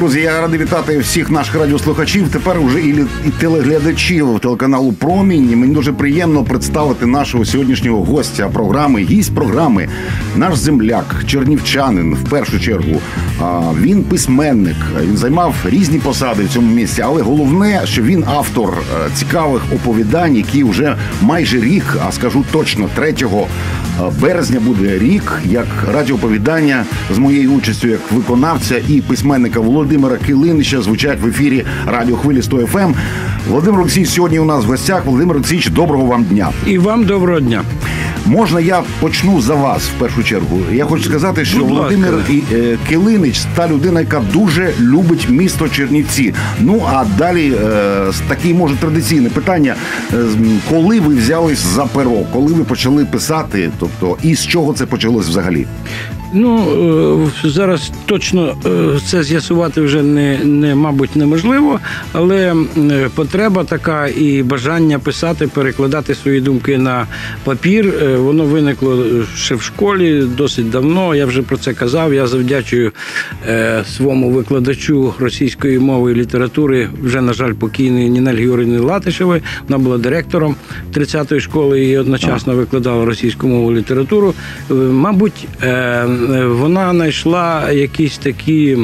Друзі, я радий вітати всіх наших радіослухачів. Тепер уже і, і телеглядачів телеканалу Промінь. Мені дуже приємно представити нашого сьогоднішнього гостя програми, гість програми, наш земляк, чернівчанин. В першу чергу він письменник. Він займав різні посади в цьому місці, але головне, що він автор е, цікавих оповідань, які вже майже рік, а скажу точно, 3 е, березня буде рік, як радіоповідання з моєю участю як виконавця і письменника Володимира Килинича звучать в ефірі Радіохвилі 100 ФМ. Ем. Володимир Олексійович сьогодні у нас в гостях. Володимир Олексійович, доброго вам дня. І вам доброго дня. Можна я почну за вас в першу чергу? Я хочу сказати, що Будь Володимир ласка. Е, Килинич та людина, яка дуже любить місто Чернівці. Ну а далі е, таке може традиційне питання: е, коли ви взялись за перо, коли ви почали писати, тобто і з чого це почалось взагалі? Ну е, зараз точно е, це з'ясувати вже не, не мабуть неможливо, але е, потреба така і бажання писати, перекладати свої думки на папір. Воно виникло ще в школі досить давно. Я вже про це казав. Я завдячую своєму викладачу російської мови і літератури, вже на жаль, покійної Нінель Георгіївни Латишевої. Вона була директором 30-ї школи і одночасно викладала російську мову і літературу. Мабуть. Е, вона знайшла якісь такі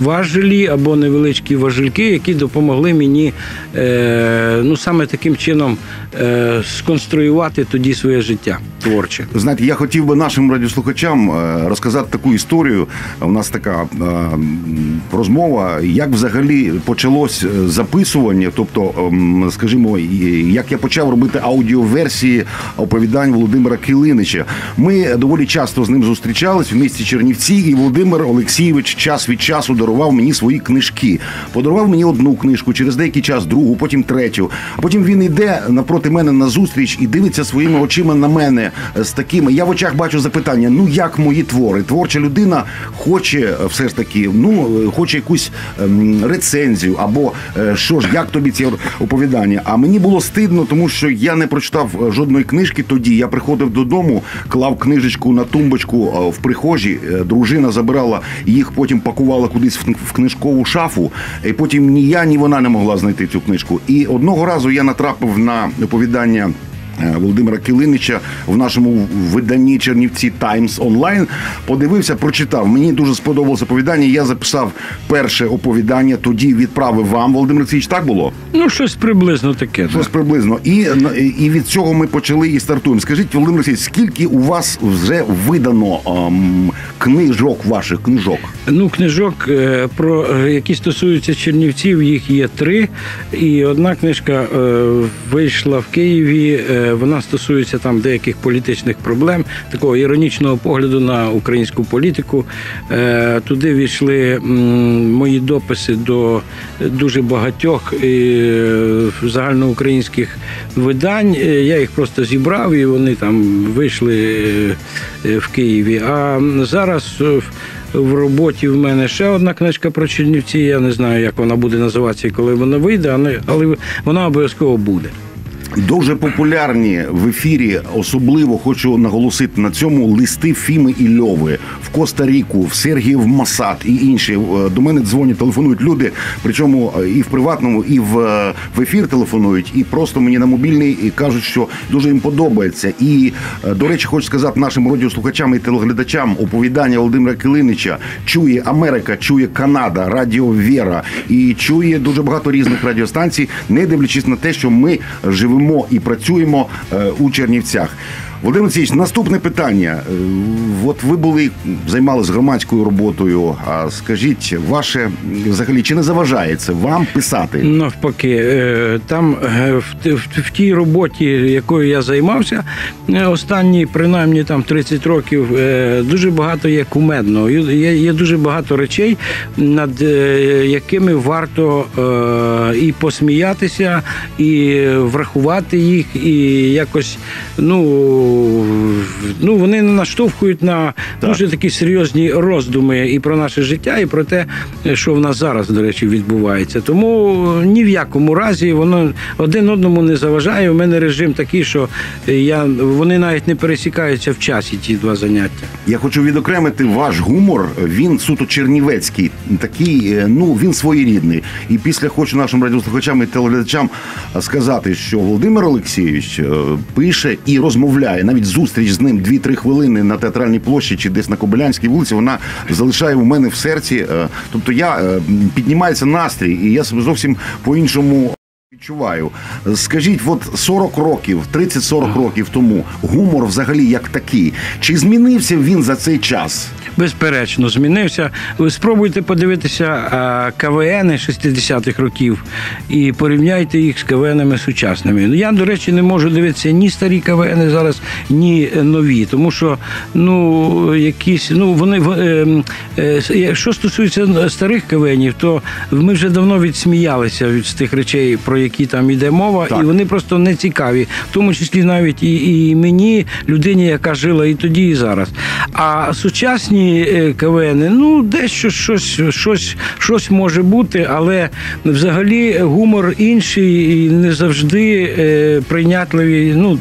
важелі або невеличкі важельки, які допомогли мені е, ну саме таким чином е, сконструювати тоді своє життя творче. Знаєте, я хотів би нашим радіослухачам розказати таку історію. У нас така розмова, як взагалі почалось записування, тобто, ем, скажімо, як я почав робити аудіоверсії оповідань Володимира Килинича. Ми доволі часто з ним зустрічаємося зустрічались в місті Чернівці, і Володимир Олексійович час від часу дарував мені свої книжки. Подарував мені одну книжку, через деякий час другу, потім третю. А потім він йде напроти мене на зустріч і дивиться своїми очима на мене з такими. Я в очах бачу запитання: ну як мої твори? Творча людина хоче е, все ж таки, ну е, хоче якусь ем, рецензію, або е, що ж, як тобі ці оповідання? А мені було стидно, тому що я не прочитав жодної книжки тоді. Я приходив додому, клав книжечку на тумбочку в прихожі. Е, дружина забирала їх, потім пакувала кудись в книжкову шафу. І Потім ні я, ні вона не могла знайти цю книжку. І одного разу я натрапив на оповідання. Е, Володимира Килинича в нашому виданні Чернівці Таймс онлайн подивився, прочитав. Мені дуже сподобалося оповідання. Я записав перше оповідання, тоді відправив вам. Володимир Олексійович, так було? Ну, щось приблизно таке. Щось так. приблизно. І і від цього ми почали і стартуємо. Скажіть, Володимир Олексійович, скільки у вас вже видано ем, книжок ваших книжок? Ну, книжок е, про е, які стосуються Чернівців, їх є три. І одна книжка вийшла в Києві. Вона стосується там деяких політичних проблем, такого іронічного погляду на українську політику. Е, туди війшли мої дописи до дуже багатьох е, загальноукраїнських видань. Е, я їх просто зібрав і вони там вийшли в Києві. А зараз. В роботі в мене ще одна книжка про Чернівці. Я не знаю, як вона буде називатися, коли вона вийде, але вона обов'язково буде. Дуже популярні в ефірі, особливо хочу наголосити на цьому листи Фіми і Льови в Коста-Ріку, в Сергіїв Масад і інші. Е, до мене дзвонять, телефонують люди. Причому е, і в приватному, і в е, в ефір телефонують, і просто мені на мобільний і кажуть, що дуже їм подобається. І до речі, хочу сказати нашим радіослухачам і телеглядачам оповідання Володимира Килинича чує Америка, чує Канада, Радіо Віра і чує дуже багато різних радіостанцій, не дивлячись на те, що ми живемо живемо і працюємо е, у Чернівцях. Володимир Олексійович, наступне питання. Е, от ви були займалися громадською роботою. А скажіть, ваше взагалі чи не заважає це вам писати? Навпаки, е, там е, в, в, в тій роботі, якою я займався, останні принаймні там 30 років, дуже багато є кумедного. Є, є дуже багато речей, над якими варто і посміятися, і врахувати їх, і якось ну ну, вони наштовхують на Так. дуже такі серйозні роздуми і про наше життя, і про те, що в нас зараз, до речі, відбувається. Тому ні в якому разі воно один одному не заважає. У мене режим такий, що я, вони навіть не пересікаються в часі, ті два заняття. Я хочу відокремити ваш гумор. Він суто чернівецький, такий, е, ну він своєрідний. І після хочу нашим радіослухачам і телеглядачам сказати, що Володимир Олексійович е, пише і розмовляє. Навіть зустріч з ним 2-3 хвилини на театральній площі чи десь на Кобилянській вулиці. Вона залишає у мене в серці. е, Тобто я е, піднімається настрій, і я себе зовсім по-іншому. Відчуваю. Скажіть, от 40 років, 30-40 років тому гумор взагалі як такий. Чи змінився він за цей час? Безперечно, змінився. Ви спробуйте подивитися КВН 60-х років і порівняйте їх з КВНами сучасними. Ну, Я, до речі, не можу дивитися ні старі КВН зараз, ні нові, тому що ну, якісь, ну, вони в- е, е, що стосується старих КВНів, то ми вже давно відсміялися від тих речей, про які там йде мова, Так. і вони просто не цікаві, в тому числі навіть і, і мені, людині, яка жила і тоді, і зараз. А сучасні е, КВН, ну дещо щось, щось, щось може бути, але взагалі гумор інший і не завжди е, прийнятливий. Ну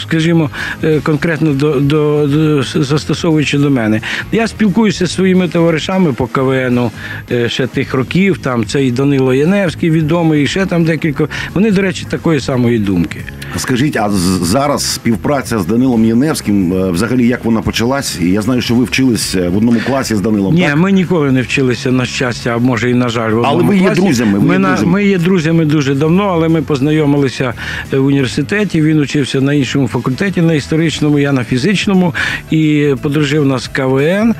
скажімо, е, конкретно до, до, до застосовуючи до мене. Я спілкуюся зі своїми товаришами по КВНу е, ще тих років. Там цей Данило Яневський відомий, і ще там декілька. Вони, до речі, такої самої думки. Скажіть, а зараз співпраця з Данилом Яневським, е, взагалі як вона почалась? І я знаю, що ви вчились е, в одному класі з Данилом. Ні, так? ми ніколи не вчилися на щастя, а може і на жаль. в Але одному ви є друзями, ви ми, є на- друзями. ми є друзями дуже давно, але ми познайомилися в університеті. Він учився на іншому факультеті, на історичному, я на фізичному, і подружив нас КВН.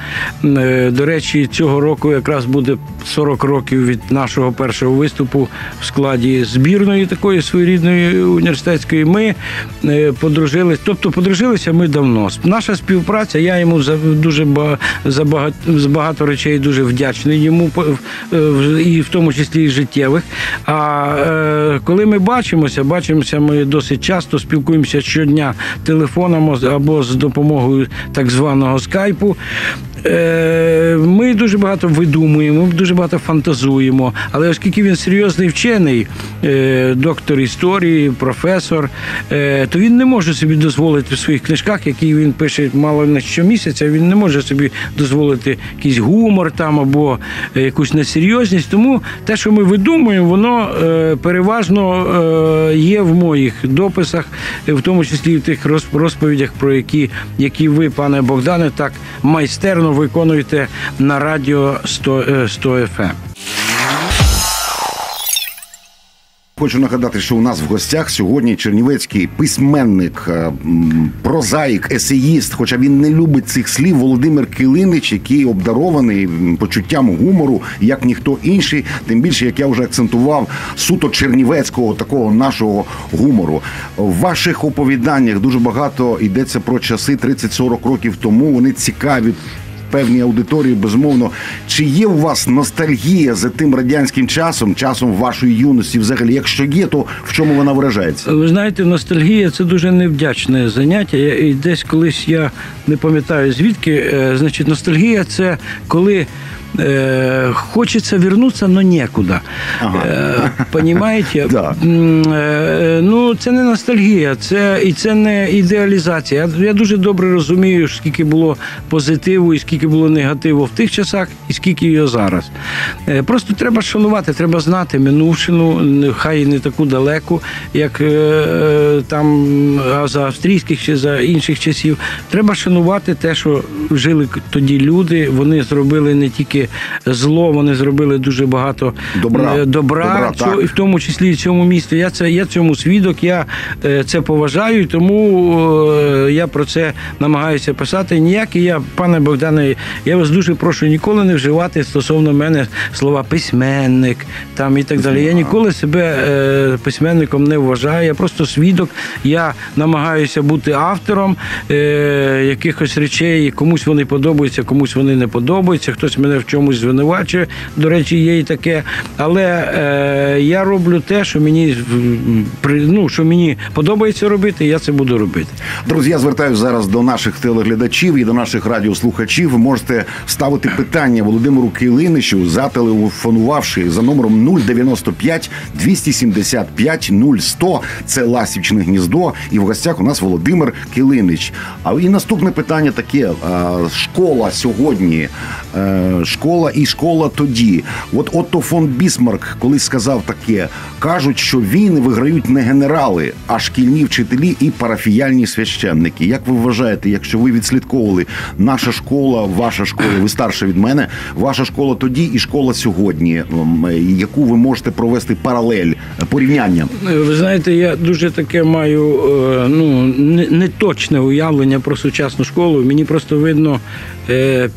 Е, До речі, цього року якраз буде 40 років від нашого першого виступу в складі збірної такої своєрідної університетської. Ми е, подружились, тобто подружилися ми давно. Наша співпраця, я йому за дуже за багато, з багато речей дуже вдячний йому, е, і в тому числі і життєвих. А е, коли ми бачимося, бачимося ми досить часто, спілкуємося щодня телефоном або з допомогою так званого скайпу. Е, Ми дуже багато видумуємо, дуже багато фантазуємо. Але оскільки він серйозний вчений, е, доктор історії, професор, е, то він не може собі дозволити в своїх книжках, які він пише мало не щомісяця, він не може собі дозволити якийсь гумор там або якусь несерйозність. Тому те, що ми видумуємо, воно переважно є в моїх дописах, в тому числі в тих роз- розповідях, про які, які ви, пане Богдане, так майстерно виконуєте на радіо 100, е, 100 FM. Хочу нагадати, що у нас в гостях сьогодні чернівецький письменник, е, прозаїк, есеїст, хоча він не любить цих слів, Володимир Килинич, який обдарований почуттям гумору, як ніхто інший. Тим більше, як я вже акцентував, суто чернівецького такого нашого гумору. В ваших оповіданнях дуже багато йдеться про часи 30-40 років тому. Вони цікаві певній аудиторії, безумовно. Чи є у вас ностальгія за тим радянським часом, часом вашої юності? Взагалі, якщо є, то в чому вона виражається? Ви знаєте, ностальгія це дуже невдячне заняття. І десь колись я не пам'ятаю звідки. е, Значить, ностальгія це коли. Е, хочеться вернутися, но некуда. Ага. Е, понімаєте? Да. Е, ну, це не ностальгія, це і це не ідеалізація. Я, я дуже добре розумію, скільки було позитиву і скільки було негативу в тих часах, і скільки його зараз. Е, просто треба шанувати, треба знати минувшину, хай і не таку далеку, як е, е, там а за австрійських чи за інших часів. Треба шанувати те, що жили тоді люди. Вони зробили не тільки зло, вони зробили дуже багато Добра. е, добра, Добра, і в тому числі і цьому місті. Я це я цьому свідок, я е, це поважаю, тому е, я про це намагаюся писати. Ніякий я, пане Богдане, я вас дуже прошу ніколи не вживати стосовно мене слова письменник там і так далі. Я ніколи себе е, письменником не вважаю. Я просто свідок. Я намагаюся бути автором е, якихось речей. Комусь вони подобаються, комусь вони не подобаються. Хтось мене чомусь звинувачує. До речі, є і таке. Але е, я роблю те, що мені ну, що мені подобається робити, я це буду робити. Друзі, я звертаюся зараз до наших телеглядачів і до наших радіослухачів. Можете ставити питання Володимиру Килиничу, зателефонувавши за номером 095 275 0100. Це Ласівчне гніздо. І в гостях у нас Володимир Килинич. А і наступне питання таке: школа сьогодні, е, школа і школа тоді. От Отто фон Бісмарк колись сказав таке: кажуть, що війни виграють не генерали, а шкільні вчителі і парафіяльні священники. Як ви вважаєте, якщо ви відслідковували наша школа, ваша школа, ви старша від мене, ваша школа тоді і школа сьогодні, яку ви можете провести паралель порівняння? Ви знаєте, я дуже таке маю е, ну неточне уявлення про сучасну школу. Мені просто видно е,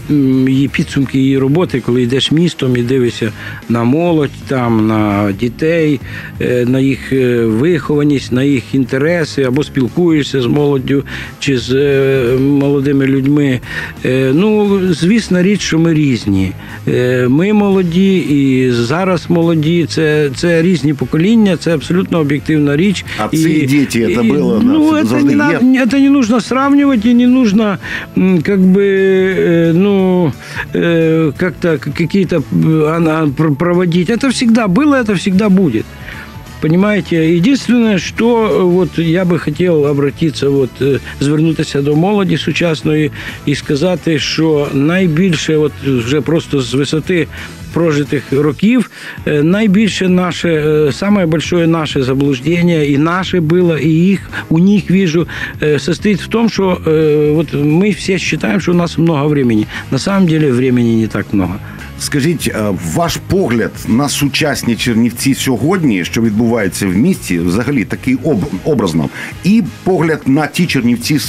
її підсумки її роботи, коли йдеш містом і дивишся на молодь, там на дітей, е, на їх вихованість, на їх інтереси або спілкуєшся з молоддю чи з молодими людьми. Ну, звісно, річ, що ми різні. Ми молоді і зараз молоді. Це це різні покоління, це абсолютно об'єктивна річ. А і, діти, це було ну, это не, надо, это не нужно сравнивать и не нужно как бы э, ну э, как-то какие-то проводить. Это всегда было, это всегда будет. Понимаете, единственное, что вот я би хотів обратитися, от звернутися до молоді сучасної і сказати, що найбільше, от вже просто з висоти прожитих років е, найбільше наше, е, самое большое наше заблуждение, и наше было, и их, у них вижу, е, состоит в том, что вот мы все считаем, что у нас много времени. На самом деле времени не так много. Скажіть, ваш погляд на сучасні Чернівці сьогодні, що відбувається в місті, взагалі такий образно, і погляд на ті Чернівці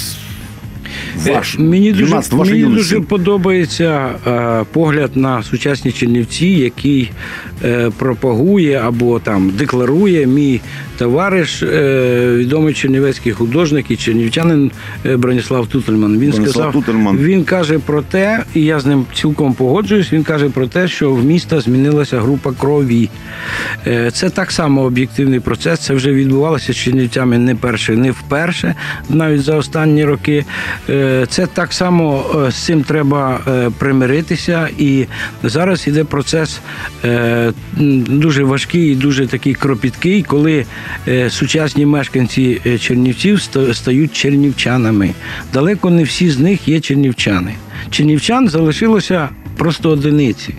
ваш мені дуже юнацтво, мені дуже подобається е, погляд на сучасні Чернівці, який е, пропагує або там декларує мій товариш, е, відомий чернівецький художник і чернівчанин е, Броніслав Тутельман. Він Броніслав сказав, Тутельман. він каже про те, і я з ним цілком погоджуюсь. Він каже про те, що в міста змінилася група крові. Е, це так само об'єктивний процес. Це вже відбувалося з чернівцями не перше, не вперше, навіть за останні роки. Це так само з цим треба примиритися. І зараз іде процес дуже важкий і дуже такий кропіткий, коли Е, сучасні мешканці е, Чернівців стають чернівчанами. Далеко не всі з них є чернівчани. Чернівчан залишилося просто одиниці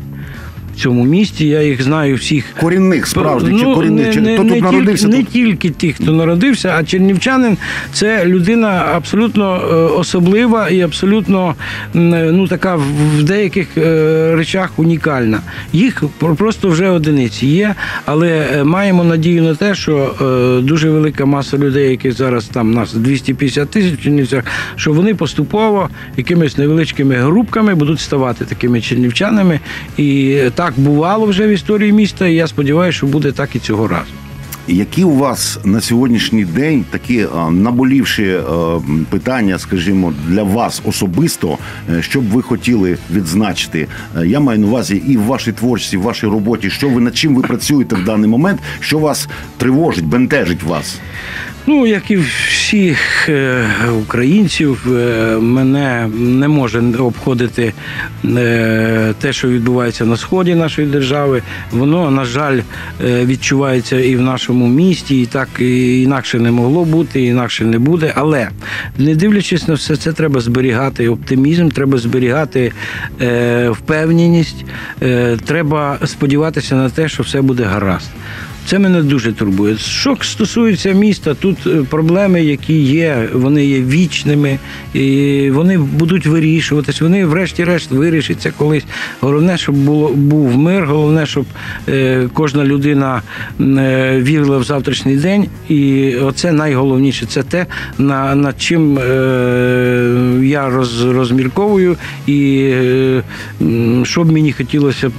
цьому місті. Я їх знаю всіх корінних справжніх чи ну, корінних не, хто не, тут народився? Тільки, тут? Тільки ті, хто народився, а чернівчанин це людина абсолютно е, особлива і абсолютно ну така в деяких е, речах унікальна. Їх просто вже одиниці є, але е, маємо надію на те, що дуже велика маса людей, які зараз там нас 250 тисяч в Чернівцях, що вони поступово якимись невеличкими групками будуть ставати такими чернівчанами і так бувало вже в історії міста, і я сподіваюся, що буде так і цього разу. Які у вас на сьогоднішній день такі наболівші питання, скажімо, для вас особисто, е, що б ви хотіли відзначити? Е, я маю на увазі і в вашій творчості, в вашій роботі, що ви над чим ви працюєте в даний момент, що вас тривожить, бентежить вас? Ну, як і всіх е, українців, е, мене не може обходити е, те, що відбувається на сході нашої держави. Воно, на жаль, відчувається і в нашому місті, і так і інакше не могло бути, інакше не буде. Але не дивлячись на все це, треба зберігати оптимізм, треба зберігати впевненість, треба сподіватися на те, що все буде гаразд. Це мене дуже турбує. Що стосується міста, тут е, проблеми, які є, вони є вічними, і вони будуть вирішуватись. Вони, врешті-решт, вирішаться колись. Головне, щоб було був мир, головне, щоб е, кожна людина е, вірила в завтрашній день. І оце найголовніше. Це те, на, над чим е, я роз, розмірковую, і е, що б мені хотілося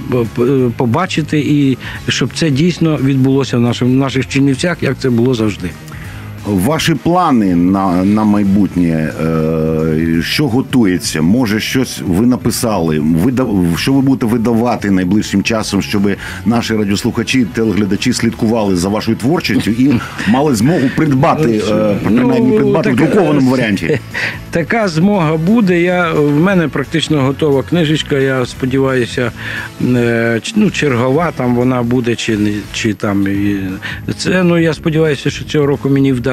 побачити, і щоб це дійсно відбулося відбулося в наших, в наших Чернівцях, як це було завжди. Ваші плани на, на майбутнє, е, що готується? Може, щось ви написали? Видав, що ви будете видавати найближчим часом, щоб наші радіослухачі, телеглядачі слідкували за вашою творчістю і мали змогу придбати, е, принаймні Ну, придбати в така- друкованому варіанті? Така змога буде. Я, в мене практично готова книжечка. Я сподіваюся, е, ну, чергова там вона буде, чи, чи там. Це, ну, я сподіваюся, що цього року мені вдасться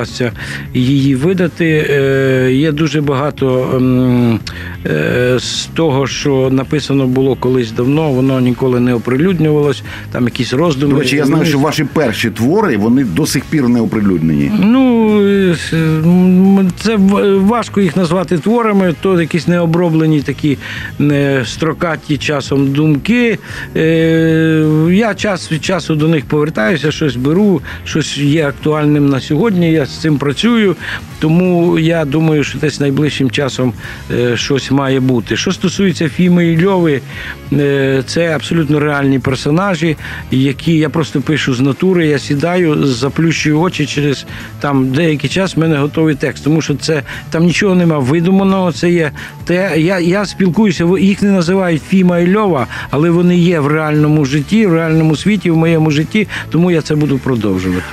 її видати. Е, Є дуже багато ем, е, з того, що написано було колись давно, воно ніколи не оприлюднювалось. Там якісь роздуми. До речі, я знаю, що ваші перші твори вони до сих пір не оприлюднені. Ну, е, це важко їх назвати творами, то якісь необроблені такі не строкаті часом думки. Е, Я час від часу до них повертаюся, щось беру, щось є актуальним на сьогодні. Я з цим працюю. Тому я думаю, що десь найближчим часом е, щось має бути. Що стосується Фіми і Льови, е, це абсолютно реальні персонажі, які я просто пишу з натури. Я сідаю, заплющую очі через там деякий час. в мене готовий текст, тому що це там нічого нема видуманого. Це є те. Я, я спілкуюся, їх не називають Фіма і Льова, але вони є в реальному житті, в реальному світі, в моєму житті. Тому я це буду продовжувати.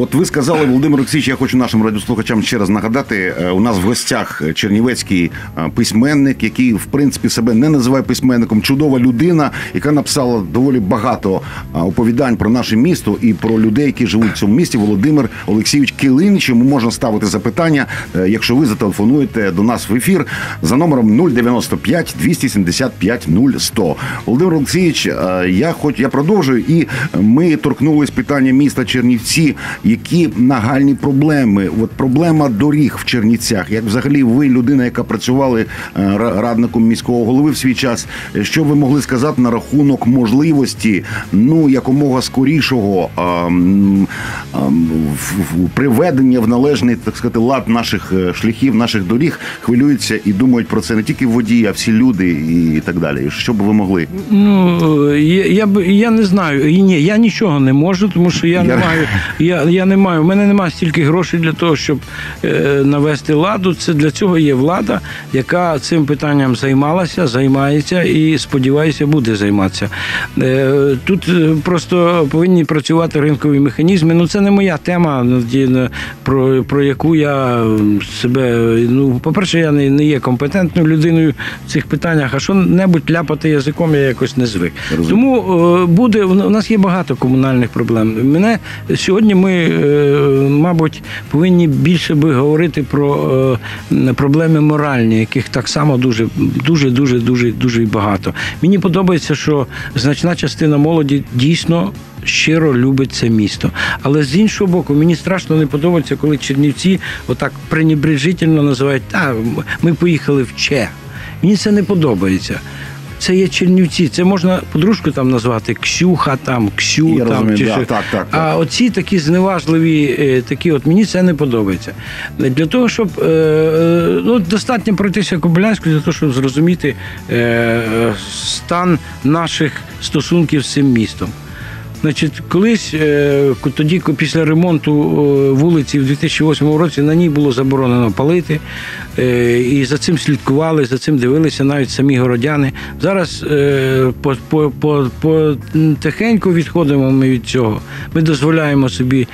От ви сказали, Володимир Олексійович, я хочу нашим радіослухачам ще раз нагадати. е, У нас в гостях чернівецький е, письменник, який в принципі себе не називає письменником. Чудова людина, яка написала доволі багато е, оповідань про наше місто і про людей, які живуть в цьому місті. Володимир Олексійович Килинич. Йому можна ставити запитання, якщо ви зателефонуєте до нас в ефір за номером 095 275 0100. Володимир Олексійович, я хоч я продовжую, і ми торкнулись питання міста Чернівці. Які нагальні проблеми? От проблема доріг в Чернівцях. Як взагалі ви людина, яка працювали е, радником міського голови в свій час, е, що ви могли сказати на рахунок можливості ну якомога скорішого а, а, в- в- приведення в належний так сказати лад наших е, шляхів, наших доріг хвилюються і думають про це не тільки водії, а всі люди і так далі. Що б ви могли? Ну я, я б я не знаю. І ні, я нічого не можу, тому що я, не маю. Я, я не маю. У мене немає стільки грошей для того, щоб е, навести ладу. Це для цього є влада, яка цим питанням займалася, займається і сподіваюся, буде займатися. Е, тут е, просто повинні працювати ринкові механізми. Ну це не моя тема, про, про яку я себе. Ну, по-перше, я не, не є компетентною людиною в цих питаннях, а що небудь ляпати язиком я якось не звик. Тому буде у нас є багато комунальних проблем. Мене сьогодні ми, е, мабуть, повинні більше би говорити про е, проблеми моральні, яких так само дуже, дуже, дуже, дуже, дуже багато. Мені подобається, що значна частина молоді дійсно. Щиро любить це місто, але з іншого боку, мені страшно не подобається, коли Чернівці отак пренебрежительно називають та ми поїхали в Че. Мені це не подобається. Це є Чернівці. Це можна подружку там назвати Ксюха, там Ксю, Я там розумію, чи да, що. так, так, А оці такі зневажливі, е, такі, от мені це не подобається. Для того, щоб е, е, ну, достатньо пройтися Кобилянську, для того, щоб зрозуміти стан наших стосунків з цим містом. Значить, колись е, тоді, після ремонту е, вулиці в 2008 році на ній було заборонено палити, е, і за цим слідкували, за цим дивилися навіть самі городяни. Зараз е, по, по, по, по відходимо ми від цього. Ми дозволяємо собі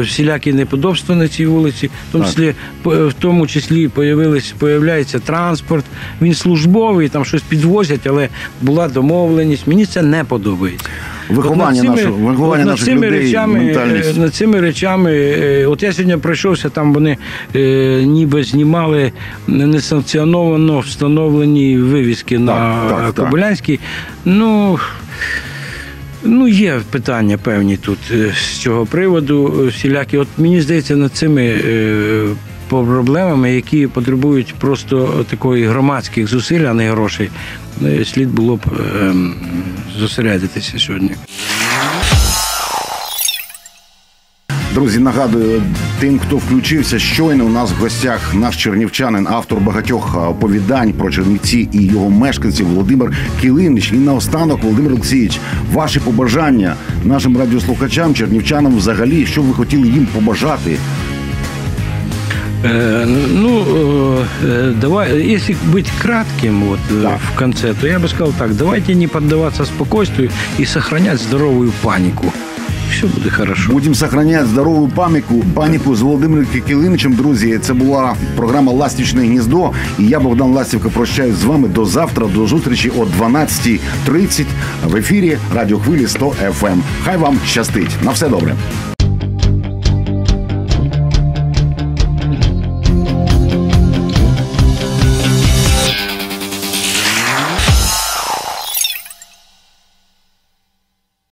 всілякі неподобства на цій вулиці, в тому числі, в тому числі появляється транспорт. Він службовий, там щось підвозять, але була домовленість. Мені це не подобається. Виховання над цими- нашого- виховання над наших цими людей, речами, ментальність. е, над цими речами. е, От я сьогодні пройшовся, там вони е, ніби знімали несанкціоновано встановлені вивіски на так, так. Кобилянській. Ну. Ну, є питання певні тут е, з цього приводу. Всілякі. От мені здається, над цими е, проблемами, які потребують просто такої громадських зусиль, а не грошей, слід було б е, зосередитися сьогодні. Друзі, нагадую тим, хто включився, щойно у нас в гостях наш чернівчанин, автор багатьох оповідань про Чернівці і його мешканців Володимир Килинич. І наостанок, Володимир Олексійович, ваші побажання нашим радіослухачам, чернівчанам, взагалі, що ви хотіли їм побажати. Э, Ну, э, э, давай, если быть кратким вот э, Да. в конце, то я бы сказал так: давайте не поддаваться спокойствию и сохранять здоровую панику. Все будет хорошо. Будемо сохраняти здорову пам'ятку, паніку з Володимиром Килиничем. Друзі, це була програма Ластічне гніздо. І я, Богдан Ластівка, прощаюсь з вами до завтра, до зустрічі о 12.30 в ефірі Радіохвилі 100 FM. Хай вам щастить. На все добре.